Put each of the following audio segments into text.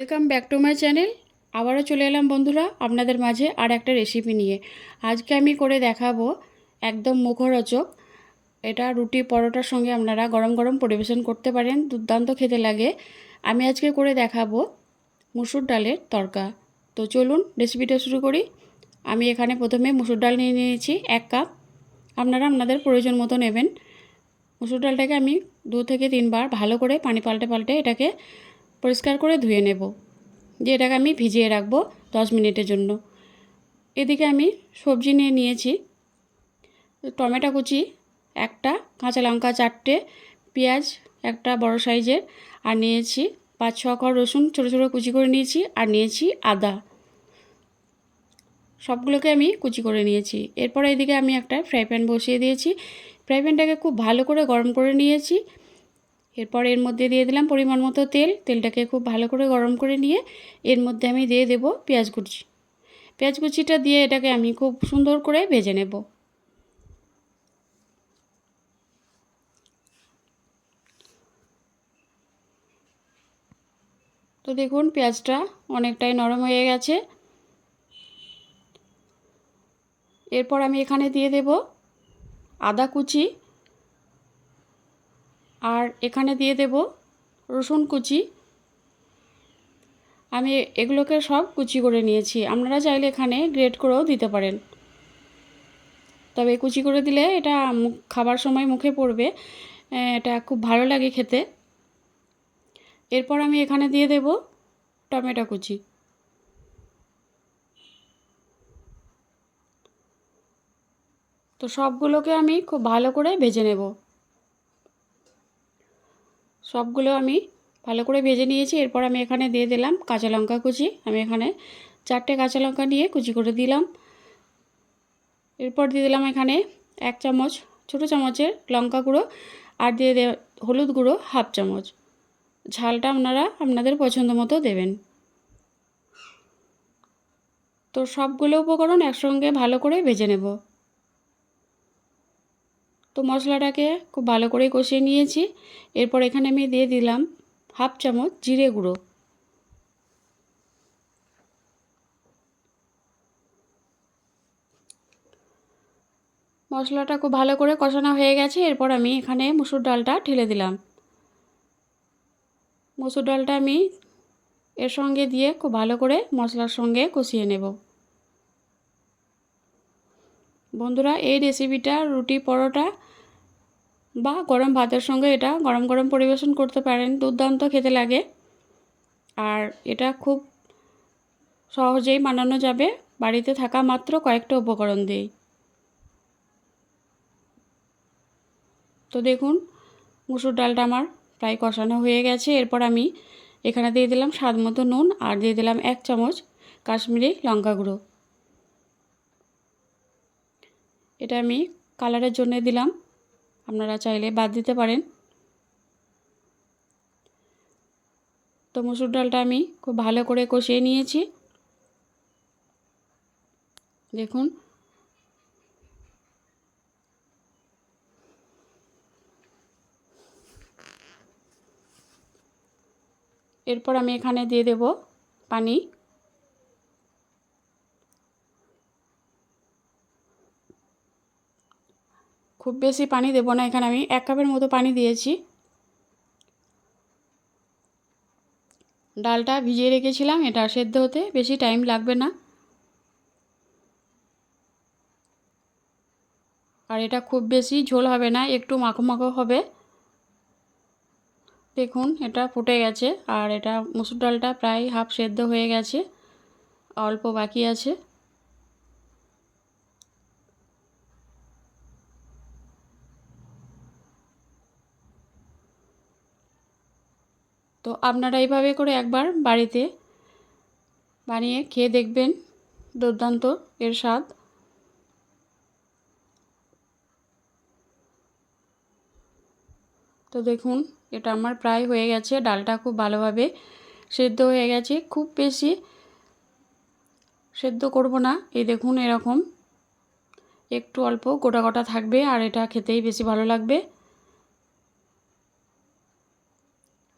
Welcome back to my channel আবারও চলে এলাম বন্ধুরা আপনাদের মাঝে আর একটা রেসিপি নিয়ে। আজকে আমি করে দেখাবো একদম মুখরোচক। এটা রুটি পরোটার সঙ্গে আপনারা গরম গরম পরিবেশন করতে পারেন, দুর্দান্ত খেতে লাগে। আমি আজকে করে দেখাবো মুসুর ডালের তরকা। তো চলুন রেসিপিটা শুরু করি। আমি এখানে প্রথমে মুসুর ডাল নিয়ে নিয়েছি, এক কাপ। আপনারা আপনাদের প্রয়োজন মতো নেবেন। মুসুর ডালটাকে আমি দু থেকে তিনবার ভালো করে পানি পাল্টে পাল্টে এটাকে পরিষ্কার করে ধুয়ে নেব। দিয়ে এটাকে আমি ভিজিয়ে রাখব দশ মিনিটের জন্য। এদিকে আমি সবজি নিয়ে নিয়েছি। টমেটো কুচি, একটা কাঁচা লঙ্কা চারটে, পেঁয়াজ একটা বড় সাইজের, আর নিয়েছি পাঁচ ছ কর রসুন ছোটো ছোটো কুচি করে নিয়েছি, আর নিয়েছি আদা। সবগুলোকে আমি কুচি করে নিয়েছি। এরপরে এদিকে আমি একটা ফ্রাই প্যান বসিয়ে দিয়েছি। ফ্রাই প্যানটাকে খুব ভালো করে গরম করে নিয়েছি। এরপর এর মধ্যে দিয়ে দিলাম পরিমাণ মতো তেল। তেলটাকে খুব ভালো করে গরম করে নিয়ে এর মধ্যে আমি দিয়ে দেব পেঁয়াজ কুচি। পেঁয়াজ কুচিটা দিয়ে এটাকে আমি খুব সুন্দর করে ভেজে নেব। তো দেখুন পেঁয়াজটা অনেকটাই নরম হয়ে গেছে। এরপর আমি এখানে দিয়ে দেব আদা কুচি। আর এখানে দিয়ে দেব রসুন কুচি। আমি এগুলোকে সব কুচি করে নিয়েছি। আপনারা চাইলে এখানে গ্রেট করেও দিতে পারেন। তবে কুচি করে দিলে এটা খাবার সময় মুখে পড়বে। এটা খুব ভালো লাগে খেতে। এরপর আমি এখানে দিয়ে দেব টমেটো কুচি। তো সবগুলোকে আমি খুব ভালো করে ভেজে নেব। সবগুলো আমি ভালো করে ভেজে নিয়েছি। এরপর আমি এখানে দিয়ে দিলাম কাঁচা লঙ্কা কুচি। আমি এখানে চারটে কাঁচা লঙ্কা নিয়ে কুচি করে দিলাম। এরপর দিয়ে দিলাম এখানে এক চামচ, ছোটো চামচের লঙ্কা গুঁড়ো আর দিয়ে দে হলুদ গুঁড়ো হাফ চামচ। ঝালটা আপনারা আপনাদের পছন্দ মতো দেবেন। তো সবগুলো উপকরণ একসঙ্গে ভালো করে ভেজে নেব। তো মশলাটাকে খুব ভালো করে কষিয়ে নিয়েছি। এরপর এখানে আমি দিয়ে দিলাম হাফ চামচ জিরে গুঁড়ো। মশলাটা খুব ভালো করে কষানো হয়ে গেছে। এরপর আমি এখানে মুসুর ডালটা ঢেলে দিলাম। মুসুর ডালটা আমি এর সঙ্গে দিয়ে খুব ভালো করে মশলার সঙ্গে কষিয়ে নেব। বন্ধুরা, এই রেসিপিটা রুটি, পরোটা বা গরম ভাতের সঙ্গে এটা গরম গরম পরিবেশন করতে পারেন। দুর্দান্ত খেতে লাগে। আর এটা খুব সহজেই বানানো যাবে। বাড়িতে থাকা মাত্র কয়েকটা উপকরণ দিয়েই। তো দেখুন, মুসুর ডালটা আমার প্রায় কষানো হয়ে গেছে। এরপর আমি এখানে দিয়ে দিলাম স্বাদ মতো নুন আর দিয়ে দিলাম এক চামচ কাশ্মীরি লঙ্কা গুঁড়ো। এটা আমি কালারের জন্য দিলাম। আপনারা চাইলে বাদ দিতে পারেন। তো মুসুর ডালটা আমি খুব ভালো করে কষিয়ে নিয়েছি। দেখুন। এরপর আমি এখানে দিয়ে দেব পানি। খুব বেশি পানি দেবো না, এখানে আমি এক কাপের মতো পানি দিয়েছি। ডালটা ভিজিয়ে রেখেছিলাম, এটা সেদ্ধ হতে বেশি টাইম লাগবে না। আর এটা খুব বেশি ঝোল হবে না, একটু মাখো মাখো হবে। দেখুন, এটা ফুটে গেছে, আর এটা মুসুর ডালটা প্রায় হাফ সেদ্ধ হয়ে গেছে, অল্প বাকি আছে। তো আপনারা এইভাবে করে একবার বাড়িতে বানিয়ে খেয়ে দেখবেন দুর্দান্ত এর স্বাদ। তো দেখুন, এটা আমার প্রায় হয়ে গেছে, ডালটা খুব ভালোভাবে সেদ্ধ হয়ে গেছে। খুব বেশি সেদ্ধ করব না, এই দেখুন এরকম। একটু অল্প গোটা গোটা থাকবে আর এটা খেতেই বেশি ভালো লাগবে।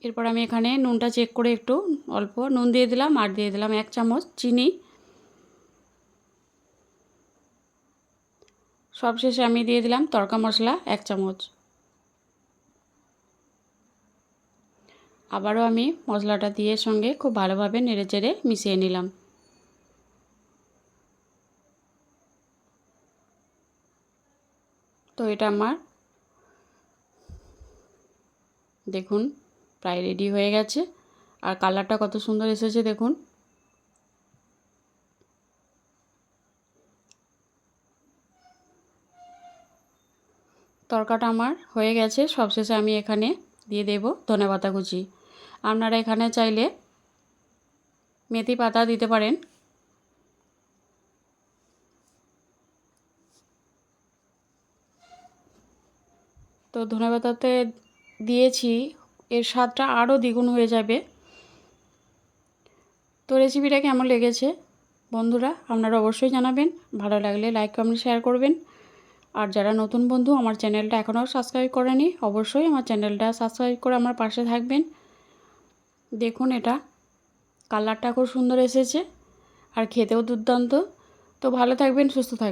এরপর আমি এখানে নুনটা চেক করে একটু অল্প নুন দিয়ে দিলাম আর দিয়ে দিলাম এক চামচ চিনি। সবশেষে আমি দিয়ে দিলাম তড়কা মশলা এক চামচ। আবারও আমি মশলাটা দিয়ে সঙ্গে খুব ভালোভাবে নেড়ে চেড়ে মিশিয়ে নিলাম। তো এটা আমার। দেখুন। প্রায় রেডি হয়ে গেছে। আর কালারটা কত সুন্দর এসেছে দেখুন। তরকাটা আমার হয়ে গেছে। সবশেষে আমি এখানে দিয়ে দেব ধনে পাতা কুচি। আপনারা এখানে চাইলে মেথি পাতা দিতে পারেন। তো ধনে পাতাতে দিয়েছি। এর স্বাদটা আরও দ্বিগুণ হয়ে যাবে। তো রেসিপিটা কেমন লেগেছে? বন্ধুরা, আপনারা অবশ্যই জানাবেন। ভালো লাগলে লাইক কমেন্ট শেয়ার করবেন। আর যারা নতুন বন্ধু, আমার চ্যানেলটা এখনও সাবস্ক্রাইব করেনি, অবশ্যই আমার চ্যানেলটা সাবস্ক্রাইব করে আমার পাশে থাকবেন। দেখুন এটা কালারটা খুব সুন্দর এসেছে, আর খেতেও দুর্দান্ত। তো ভালো থাকবেন, সুস্থ থাকবেন।